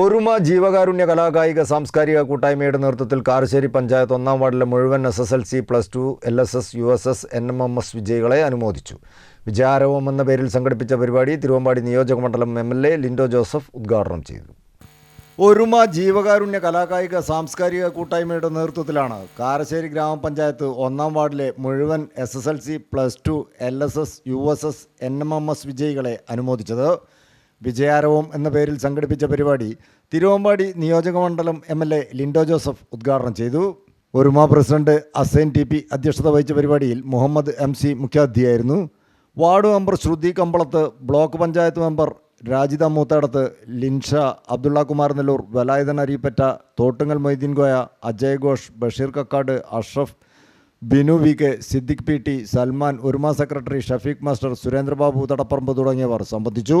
ഒരുമ ജീവകാരുണ്യ കലാകായിക സാംസ്കാരിക കൂട്ടായ്മയുടെ നേതൃത്വത്തിൽ കാരശ്ശേരി പഞ്ചായത്ത് ഒന്നാം വാർഡിലെ മുഴുവൻ S S L C plus two L S S U S S N M M S വിജയികളെ അനുമോദിച്ചു. വിചാരവം എന്ന പേരിൽ സംഘടിപ്പിച്ച പരിപാടി തിരുവമ്പാടി നിയോജക മണ്ഡലം M L A Lindo Joseph ഉദ്ഘാടനം ചെയ്തു. ഒരുമ ജീവകാരുണ്യ കലാകായിക സാംസ്കാരിക കൂട്ടായ്മയുടെ നേതൃത്വത്തിലാണ് കാരശ്ശേരി ഗ്രാമപഞ്ചായത്ത് ഒന്നാം വാർഡിലെ മുഴുവൻ S S L C plus two L S S U S S N M M S വിജയികളെ അനുമോദിച്ചത്. വിജയാരവം എന്ന പേരിൽ സംഘടിപ്പിച്ച പരിപാടി തിരുവമ്പാടി നിയോജക മണ്ഡലം M L A Lindo Joseph ഉദ്ഘാടനം ചെയ്തു. ഒരുമ പ്രസിഡന്റ് അസൈൻ ടി പി അധ്യക്ഷത വഹിച്ച പരിപാടിയിൽ Muhammad M C മുഖ്യാതിഥിയായിരുന്നു. Ward member Sruthi Kambalath block panchayat member Rajitha Moothadath Linsha Abdulla Kumar Nellur Velayudhan Arippatta Thottungal Moideen Goya Ajay Ghosh Basheer Kakkad Ashraf Binu V K Siddique P T Salman Oruma secretary Shafeeq master Surendrababu Thadaparamba തുടങ്ങിയവർ സംബന്ധിച്ചു.